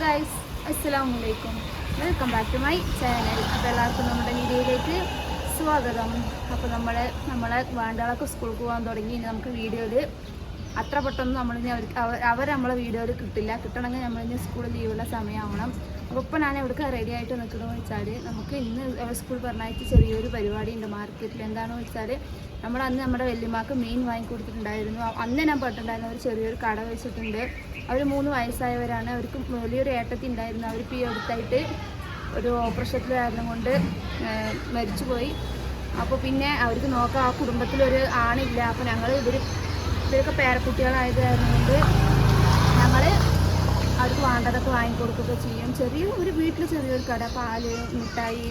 Guys അസ്സലാമു അലൈക്കും welcome back to my channel അപ്പോൾ എല്ലാവർക്കും നമ്മുടെ വീഡിയോയിലേക്ക് സ്വാഗതം. അപ്പോൾ നമ്മൾ നമ്മളെ വേണ്ടകളൊക്കെ സ്കൂളിൽ പോകാൻ തുടങ്ങി. ഇനി നമുക്ക് വീഡിയോയിൽ അത്ര പെട്ടെന്ന് നമ്മളിനി അവർക്ക് അവർ നമ്മളെ വീഡിയോയിൽ കിട്ടില്ല. കിട്ടണമെങ്കിൽ നമ്മളിനി സ്കൂൾ ലീവുള്ള സമയമാവണം. അപ്പോൾ ഇപ്പോൾ ഞാൻ എവിടേക്ക് റെഡി ആയിട്ട് നിൽക്കണമെന്ന് വെച്ചാൽ നമുക്ക് ഇന്ന് സ്കൂൾ പറഞ്ഞായിട്ട് ചെറിയൊരു പരിപാടി ഉണ്ട് മാർക്കറ്റിൽ എന്താണെന്ന് വെച്ചാൽ നമ്മൾ അന്ന് നമ്മുടെ വല്യമാർക്ക് മീൻ വാങ്ങിക്കൊടുത്തിട്ടുണ്ടായിരുന്നു. കൊടുത്തിട്ടുണ്ടായിരുന്നു അന്ന് ഞാൻ പെട്ടിട്ടുണ്ടായിരുന്ന ഒരു ചെറിയൊരു കട വെച്ചിട്ടുണ്ട്. അവർ മൂന്ന് വയസ്സായവരാണ്. അവർക്ക് വലിയൊരു ഏട്ടത്തി ഉണ്ടായിരുന്നു അവരിപ്പോൾ ഈ അടുത്തായിട്ട് ഒരു ഓപ്പറേഷത്തിൽ കാരണം കൊണ്ട് മരിച്ചു മരിച്ചുപോയി. അപ്പോൾ പിന്നെ അവർക്ക് നോക്കാം ആ കുടുംബത്തിലൊരു ആണില്ല. അപ്പോൾ ഞങ്ങൾ ഇവർ ഇവരൊക്കെ പേരക്കുട്ടികളായത് കൊണ്ട് ഞങ്ങൾ അവർക്ക് വേണ്ടതൊക്കെ വാങ്ങിക്കൊടുക്കുകയൊക്കെ ചെയ്യും. ചെറിയ ഒരു വീട്ടിൽ ചെറിയൊരു കട പാൽ മിഠായി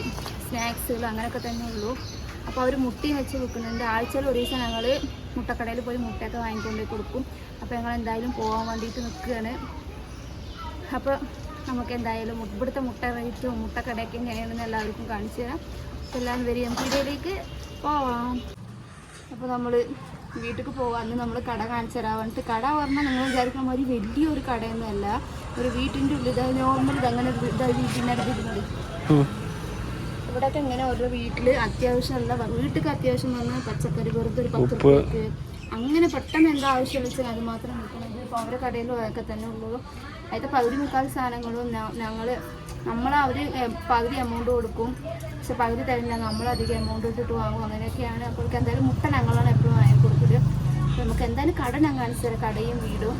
സ്നാക്സുകൾ അങ്ങനെയൊക്കെ തന്നെ ഉള്ളൂ. അപ്പോൾ അവർ മുട്ടയും വെച്ച് വിൽക്കുന്നുണ്ട് ആഴ്ചയിൽ ഒരു ദിവസം ഞങ്ങൾ മുട്ടക്കടയിൽ പോയി മുട്ടയൊക്കെ വാങ്ങിക്കൊണ്ട് കൊടുക്കും. അപ്പോൾ ഞങ്ങൾ എന്തായാലും പോകാൻ വേണ്ടിയിട്ട് നിൽക്കുകയാണ് അപ്പോൾ നമുക്ക് എന്തായാലും ഇവിടുത്തെ മുട്ട റേറ്റും മുട്ടക്കടയൊക്കെ എങ്ങനെയാണെന്ന് എല്ലാവർക്കും കാണിച്ചു തരാം. അപ്പോൾ എല്ലാവരും വരും നമുക്ക് വീഡിയോയിലേക്ക് പോവാം. അപ്പോൾ നമ്മൾ വീട്ടിലേക്ക് പോകാമെന്ന് നമ്മൾ കട കാണിച്ചു തരാൻ വേണ്ടിയിട്ട് കട പറഞ്ഞാൽ നിങ്ങൾ വിചാരിക്കുന്ന മാതിരി വലിയൊരു കടയൊന്നുമല്ല. ഒരു വീട്ടിന്റെ ഉള്ളിൽ നോർമൽ ഇതങ്ങനെ ഇതായി വീട്ടിന്റെ അടുത്തിരുന്നത് ഇവിടെയൊക്കെ ഇങ്ങനെ ഓരോ വീട്ടിൽ അത്യാവശ്യമുള്ള വീട്ടിൽ അത്യാവശ്യം വന്ന പച്ചക്കറി വെറുതെ ഒരു പത്ത് രൂപയ്ക്ക് അങ്ങനെ പെട്ടെന്ന് എന്താ ആവശ്യം വെച്ചാൽ അത് മാത്രം നിൽക്കുന്നത് ഇപ്പോൾ അവരെ കടയിലും ഒക്കെ തന്നെ ഉള്ളൂ. അതിന്റെ പകുതി മുക്കാൽ സാധനങ്ങളും ഞങ്ങൾ നമ്മൾ അവർ പകുതി എമൗണ്ട് കൊടുക്കും. പക്ഷെ പകുതി തരില്ല. നമ്മൾ അധികം എമൗണ്ട് ഇട്ടിട്ട് വാങ്ങും. അങ്ങനെയൊക്കെയാണ്. അപ്പോൾ എന്തായാലും മുട്ട ഞങ്ങളാണ് എപ്പോഴും വാങ്ങി കൊടുക്കൽ. നമുക്ക് എന്തായാലും കട ഞാൻ കാണിച്ചു കടയും വീടും.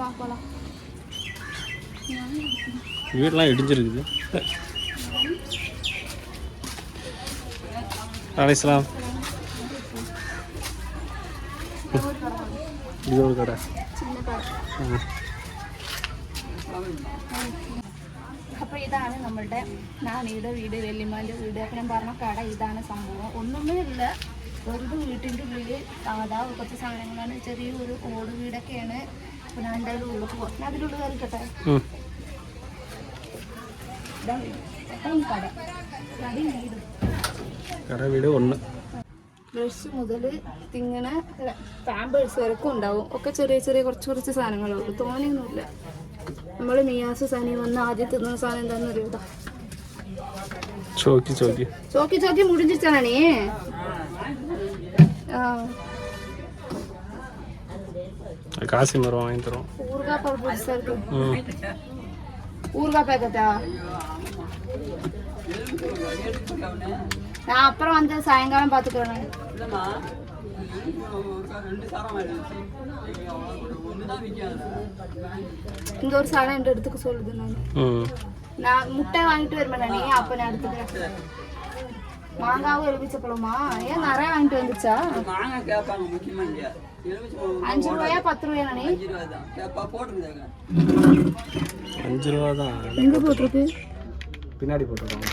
പാക്കോളാം വീട്ടിലാണ് ഇടിഞ്ഞിരിക്കുന്നത് അലൈസ്ലാം ഇത് കൊടുക്കട്ടെ? ഇതാണ് നമ്മളുടെ നാനിയുടെ വീട് വെല്ലിമാന്റെ വീട്. അപ്പം പറഞ്ഞ കട ഇതാണ് സംഭവം. ഒന്നുമില്ല വെറുതെ വീട്ടിന്റെ ഉള്ളിൽ സാധാ കുറച്ച് സാധനങ്ങളാണ്. ചെറിയൊരു ഓട് വീടൊക്കെയാണ്. അപ്പം ഞാൻ എന്തായാലും ഉള്ളിൽ പോവാം. ഞാൻ അതിന്റെ കയറിക്കട്ടെ ഇതാണ് കട. കട ഉണ്ടായിരുന്നു കട വീട് ഒന്ന്. ബ്രഷ് മുതൽ തിങ്ങണ പാമ്പേഴ്സ് വരക്കും ഉണ്ടാവും. ഒക്കെ ചെറിയ ചെറിയ കുറച്ച് കുറച്ച് സാധനങ്ങളുള്ളൂ തോനെയൊന്നുമില്ല. നമ്മൾ മിയാസ് സനി വന്ന് ആദ്യം തിന്നുന്ന സാധനം എന്താണെന്ന് അറിയൂട്ടാ ചോക്കി ചോക്കി. ചോക്കി ചോക്കി മുടിഞ്ഞിട്ടാണേ காசி மரம் வாங்கி தரோம் ஊர்கா ஊர்கா பேக்கெட்டா நான் அப்புறம் வந்து சாயங்காலம் பார்த்துக்கிறேன் இங்க ஒரு சாதம் என் இடத்துக்கு சொல்லுது நான். நான் முட்டை வாங்கிட்டு வருவேன் நானே அப்ப நான் எடுத்துக்கிறேன்? மாங்காவும் எலுமிச்சப்பழமா ஏன் நிறைய வாங்கிட்டு வந்துச்சா? மாங்காய் கேட்பாங்க முக்கியமா இங்க. அஞ்சு ரூபாயா பத்து ரூபாயா நானே? அஞ்சு ரூபா தான். எங்க போட்டிருக்கு? பின்னாடி போட்டுருக்காங்க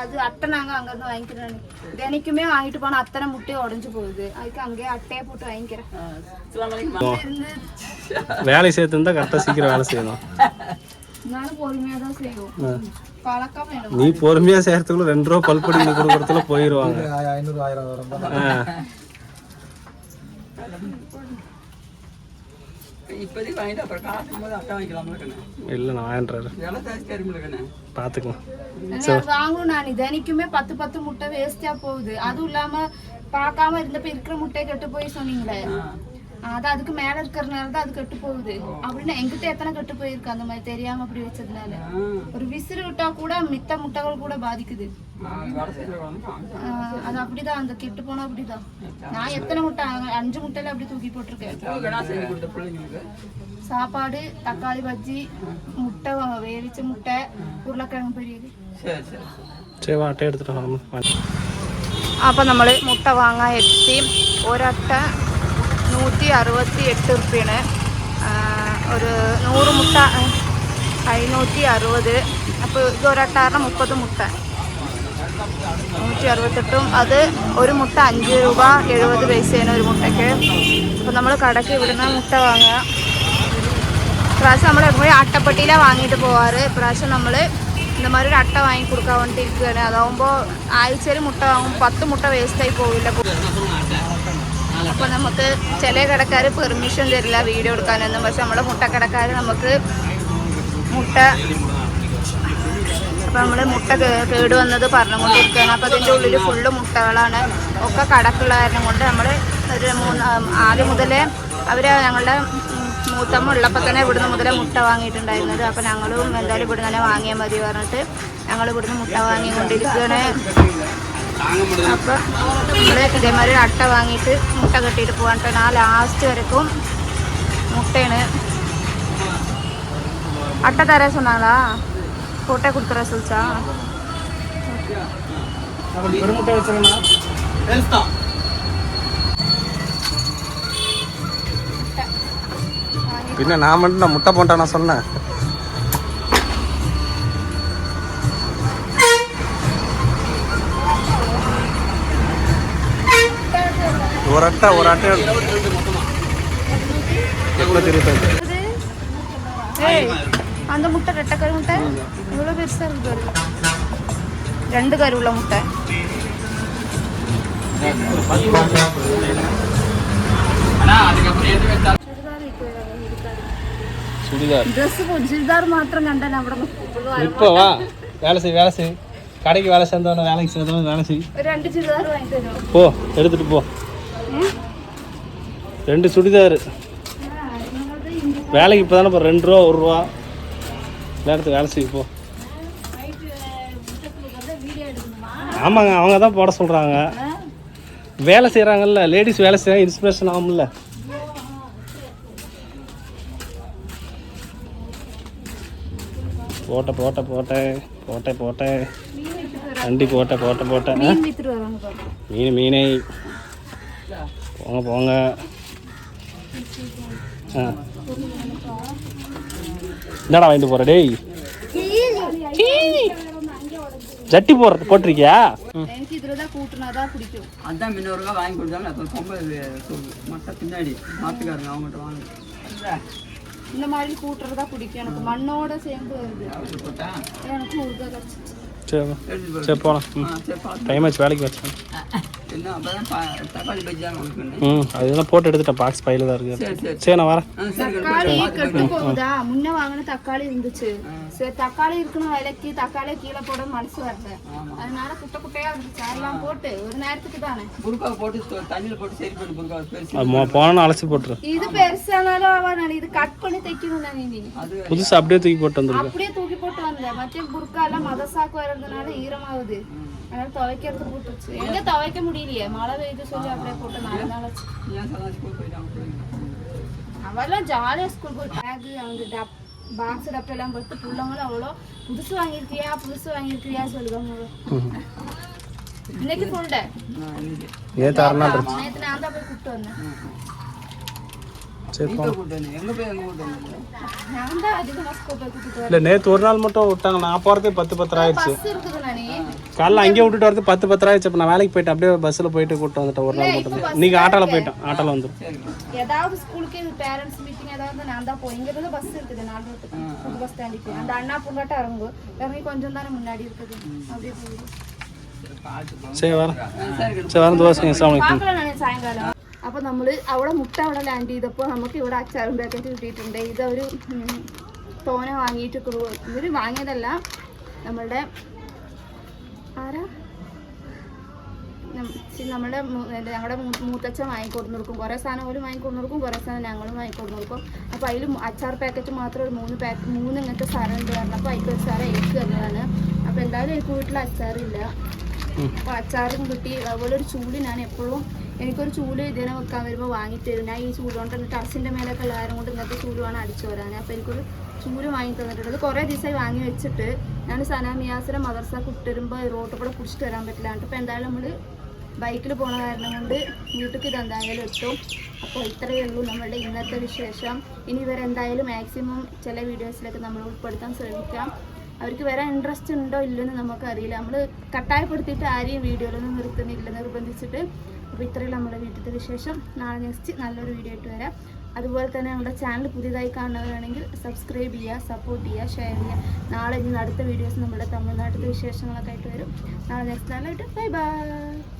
அது அட்டை நாங்கள் அங்கேருந்து வாங்கிக்கிறோம். தினைக்குமே வாங்கிட்டு போனால் அத்தனை முட்டையை உடஞ்சி போகுது. அதுக்கு அங்கேயே அட்டையை போட்டு வாங்கிக்கிறேன். வேலை சேர்த்துருந்தா கரெக்டாக சீக்கிரம் வேலை செய்யணும். நீ பொறுமையா செய்யறதுக்குள்ள ரெண்டு ரூபா பல்படி கொடுக்கறதுல போயிருவாங்க. இப்போதைக்கு வாங்கிட்டு அப்புறம் காசும் போது அட்டை இல்ல நான் விலை வாங்கணும். நான் தினைக்குமே பத்து பத்து முட்டை வேஸ்டா போகுது. அதுவும் இல்லாம பார்க்காம இருந்தப்ப இருக்கிற முட்டையை கெட்டு போய் சொன்னீங்களே. அது அதுக்கு மேல இருக்கிறதுனால தான் அது கெட்டு போகுது அப்படின்னா எங்கிட்ட எத்தனை கெட்டு போயிருக்கு அந்த மாதிரி தெரியாம அப்படி வச்சதுனால ஒரு விசிறு விட்டா கூட மித்த முட்டைகள் கூட பாதிக்குது வேலை செய்யற வந்து ஆஹ் அது அப்படிதான் அந்த கெட்டு போனா அப்படிதான் நான் எத்தனை முட்டை அங்க அஞ்சு முட்டையில அப்படி தூக்கி போட்டிருக்கேன் கடை செஞ்சு கொடுத்த பிள்ளைங்களுக்கு சாப்பாடு தக்காளி பஜ்ஜி முட்டை வா- வேவிச்ச முட்டை உருளைக்கிழங்கு பொரியல் சரி சரி சரி வா அட்டை எடுத்துட்டு வாங்க അപ്പോൾ നമ്മൾ മുട്ട വാങ്ങാൻ എത്തി ഒരട്ട നൂറ്റി അറുപത്തി എട്ട് റുപ്യാണ് ഒരു നൂറ് മുട്ട അഞ്ഞൂറ്റി അറുപത് അപ്പോൾ ഇത് ഒരട്ടാറിന് മുപ്പത് മുട്ട. നൂറ്റി അറുപത്തെട്ടും അത് ഒരു മുട്ട അഞ്ച് രൂപ എഴുപത് പൈസയാണ് ഒരു മുട്ടയ്ക്ക്. അപ്പോൾ നമ്മൾ കടയ്ക്ക് ഇവിടുന്ന് മുട്ട വാങ്ങുക. ഇപ്രാവശ്യം നമ്മൾ എപ്പോഴും അട്ടപ്പെട്ടിയിലാണ് വാങ്ങിയിട്ട് പോവാറ്. ഇപ്രാവശ്യം നമ്മൾ ഇന്നമാതിരി ഒരു അട്ട വാങ്ങി കൊടുക്കാൻ വേണ്ടിയിരിക്കുകയാണ് അതാവുമ്പോൾ ആഴ്ചയിൽ മുട്ട വാങ്ങും. പത്ത് മുട്ട വേസ്റ്റായി പോവില്ല. അപ്പോൾ നമുക്ക് ചില കടക്കാർ പെർമിഷൻ തരില്ല വീഡിയോ എടുക്കാനൊന്നും. പക്ഷെ നമ്മുടെ മുട്ടക്കടക്കാർ നമുക്ക് മുട്ട അപ്പം നമ്മൾ മുട്ട കേട് വന്നത് പറഞ്ഞുകൊണ്ടിരിക്കുകയാണ്. അപ്പോൾ അതിന്റെ ഉള്ളിൽ ഫുള്ള് മുട്ടകളാണ്. ഒക്കെ കടക്കുള്ള കാരണം കൊണ്ട് നമ്മൾ ഒരു മൂന്ന് ആദ്യം മുതലേ അവർ ഞങ്ങളുടെ മൂത്തമ്മ ഉള്ളപ്പോൾ തന്നെ ഇവിടുന്ന് മുതലേ മുട്ട വാങ്ങിയിട്ടുണ്ടായിരുന്നത്. അപ്പോൾ ഞങ്ങളും എന്തായാലും ഇവിടുന്ന് തന്നെ വാങ്ങിയാൽ മതി പറഞ്ഞിട്ട് ഞങ്ങൾ ഇവിടുന്ന് മുട്ട വാങ്ങിക്കൊണ്ടിരിക്കുകയാണ്. அப்போ நம்மளுக்கு இதே மாதிரி அட்டை வாங்கிட்டு முட்டை கட்டிட்டு போவான்ட்டு நாலு ஆஸ்ட் வரைக்கும் முட்டைன்னு. அட்டை தர சொன்னாங்களா? கொட்டை கொடுத்துற சொல்லிச்சா பின்ன நான் மட்டும் நான் முட்டை போட்டேன் சொன்னேன். ஒரு அட்டை ஒரு அட்டை எட்நூத்தி இருபத்தஞ்சு அந்த முட்டை ரெட்டை கரு முட்டை? இவ்வளோ பெருசாக இருக்குது ரெண்டு கரு உள்ள முட்டை. சுடிதார் ட்ரெஸ் சுடிதார். மாத்திரம் கண்டேன் அவ்வளோ இப்போ வா. வேலை செய் வேலை செய். கடைக்கு வேலை சேர்ந்தவன வேலைக்கு சேர்ந்தவன வேலை செய். போ எடுத்துட்டு போ. ரெண்டு சுடிதார். வேலைக்கு இப்போ தானே இப்போ ரெண்டு ரூபா ஒரு ரூபா. நேரத்துக்கு வேலை செய்ய போ. ஆமாங்க அவங்க தான் போட சொல்கிறாங்க வேலை செய்கிறாங்கல்ல லேடிஸ் வேலை செய்ய இன்ஸ்பிரேஷன் ஆகும்ல. போட்ட போட்ட போட்டேன் போட்டேன் போட்டேன். வண்டி போட்ட போட்ட போட்டேன்? மீன் மீன். போங்க போங்க. என்னடா வாங்கிட்டு போற டேய்? ஜட்டி போடுற போட்டிருக்கியா. எனக்கு இதுல தான் கூட்டுனாதான் பிடிக்கும். அதான் முன்னூறு வாங்கி கொடுத்தாலும் அப்போ பொம்பளை சொல்லு. பின்னாடி மாத்துக்காரங்க அவங்ககிட்ட வாங்க. இந்த மாதிரி கூட்டுறதா பிடிக்கும். எனக்கு மண்ணோட சேர்ந்து வருது. எனக்கு உருதா சரி சரி போகலாம் டைம் ஆச்சு வேலைக்கு வச்சேன் ம் அதெல்லாம் போட்டு எடுத்துட்டேன். பாக்ஸ் பையில தான் இருக்கு சரி நான் வரேன். தக்காளி கெட்டு போகுதா? முன்ன வாங்கின தக்காளி இருந்துச்சு. சரி தக்காளி இருக்கணும் விலைக்கு தக்காளி கீழே போட மனசு வரல. அதனால குட்டை குட்டையா இருந்துச்சு. அதெல்லாம் போட்டு ஒரு நேரத்துக்கு தானே. புருக்காவை போட்டு தண்ணியில போட்டு சரி பண்ணி புருக்காவை பெருசு அது மொ- போனோன்னு அலசி போட்டுரு. இது பெருசானாலும் ஆவாது இது கட் பண்ணி தைக்கணும் நான் நீ. அது புதுசு அப்படியே தூக்கி போட்டு வந்துருக்கு. அப்படியே தூக்கி போட்டு வந்தேன். மற்ற புர்க்கா எல்லாம் மதசாக்கு வர்றதுனால ஈரமாகுது. அதனால துவைக்கிறது போட்டுருச்சு எங்க துவைக்க முடியலையே? மழை பெய்யுது சொல்லி அப்படியே போட்டு நாலு நாள் ஆச்சு அவெல்லாம் ஜாலியாக ஸ்கூல் போய் பேகு அவங்க டப் பாக்ஸ் டப்பெல்லாம் போட்டு பிள்ளைங்களும் அவ்வளோ புதுசு வாங்கியிருக்கியா புதுசு வாங்கியிருக்கியா சொல்லுவாங்க இன்னைக்கு ஃபுல் டே? நான் இன்னைக்கு. நேற்று அரை நாள் இருந்துச்சு. நேற்று நான் தான் போய் கூப்பிட்டு வந்தேன். இல்லை நேற்று ஒரு நாள் மட்டும் விட்டாங்க. நான் போகிறதே பத்து பத்தரை ஆயிடுச்சு. காலைல அங்கேயே விட்டுட்டு வரது பத்து பத்தரை ஆயிடுச்சு. அப்போ நான் வேலைக்கு போயிட்டேன் அப்படியே பஸ்ஸில் போயிட்டு கூப்பிட்டு வந்துட்டேன். ஒரு நாள் மட்டும். நீங்கள் ஆட்டோவில் போயிட்டேன். ஆட்டோவில் வந்துடும் ஏதாவது ஸ்கூலுக்கு பேரண்ட்ஸ் மீட்டிங் ஏதாவது நான் தான் போய் இங்கேருந்து பஸ் இருக்குது நாலு பஸ் ஸ்டாண்டுக்கு அந்த அண்ணா பூங்காட்ட இறங்கு இறங்கி கொஞ்சம் தானே முன்னாடி இருக்குது. அப்படியே போயிடும் சரி வரேன் சரி வரேன் தோசைங்க சாயங்காலம். അപ്പോൾ നമ്മൾ അവിടെ മുട്ട അവിടെ ലാൻഡ് ചെയ്തപ്പോൾ നമുക്ക് ഇവിടെ അച്ചാറും പാക്കറ്റ് കിട്ടിയിട്ടുണ്ട്. ഇതൊരു തോന വാങ്ങിയിട്ട് ഇവർ വാങ്ങിയതല്ല നമ്മളുടെ ആരാ? നമ്മുടെ ഞങ്ങളുടെ മൂത്തച്ഛൻ വാങ്ങിക്കൊടുന്നു കൊടുക്കും കുറേ സാധനം പോലും വാങ്ങിക്കൊടുന്നു കൊടുക്കും കുറേ സാധനം ഞങ്ങളും വാങ്ങിക്കൊടുന്നു കൊടുക്കും അപ്പോൾ അതിൽ അച്ചാർ പാക്കറ്റ് മാത്രം ഒരു മൂന്ന് പാക്ക് മൂന്ന് ഇങ്ങനത്തെ സാധനം ഉണ്ട് കാരണം അപ്പോൾ അതിൽ ഒരു സാധനം എനിക്ക് തന്നതാണ്. അപ്പോൾ എന്തായാലും എനിക്ക് വീട്ടിൽ അച്ചാറില്ല. അപ്പോൾ അച്ചാറും കിട്ടി. അതുപോലെ ഒരു ചൂൽ ഞാൻ എപ്പോഴും എനിക്കൊരു ചൂൽ ഇതിനെ വെക്കാൻ വരുമ്പോൾ വാങ്ങിത്തരും ഞാൻ ഈ ചൂൽ കൊണ്ട് ടർസിന്റെ മേലൊക്കെ ഉള്ള കൊണ്ട് ഇന്നത്തെ ചൂൽ വേണം അടിച്ചു വരാൻ അപ്പോൾ എനിക്കൊരു ചൂൽ വാങ്ങി തന്നിട്ടുണ്ട്. അത് കുറേ ദിവസമായി വാങ്ങി വെച്ചിട്ട് ഞാൻ സനാമിയാസിനെ മദർസ കുട്ടിരുമ്പോൾ റോട്ടിൽ കൂടെ കുടിച്ചിട്ട് വരാൻ പറ്റില്ല അപ്പോൾ എന്തായാലും നമ്മൾ ബൈക്കിൽ പോണ കാരണം കൊണ്ട് വീട്ടിലേക്ക് ഇത് എന്തായാലും എത്തും. അപ്പോൾ ഇത്രയേ ഉള്ളൂ നമ്മളുടെ ഇന്നത്തെ വിശേഷം. ഇനി ഇവരെന്തായാലും മാക്സിമം ചില വീഡിയോസിലൊക്കെ നമ്മൾ ഉൾപ്പെടുത്താൻ ശ്രമിക്കാം. അവർക്ക് വരാൻ ഇൻട്രസ്റ്റ് ഉണ്ടോ ഇല്ലെന്ന് നമുക്കറിയില്ല. നമ്മൾ കട്ടായപ്പെടുത്തിയിട്ട് ആരെയും വീഡിയോയിലൊന്നും നിർത്തുന്നില്ല നിർബന്ധിച്ചിട്ട്. അപ്പോൾ ഇത്രയും നമ്മുടെ വീട്ടിലത്തെ വിശേഷം. നാളെ നെക്സ്റ്റ് നല്ലൊരു വീഡിയോ ആയിട്ട് വരാം. അതുപോലെ തന്നെ നമ്മുടെ ചാനൽ പുതിയതായി കാണുന്നവരാണെങ്കിൽ സബ്സ്ക്രൈബ് ചെയ്യുക സപ്പോർട്ട് ചെയ്യുക ഷെയർ ചെയ്യുക. നാളെ ഇനി അടുത്ത വീഡിയോസ് നമ്മുടെ തമിഴ്നാട്ടിലെ വിശേഷങ്ങളൊക്കെ ആയിട്ട് വരും. നാളെ നെക്സ്റ്റ് നാളായിട്ട് ബൈ ബൈ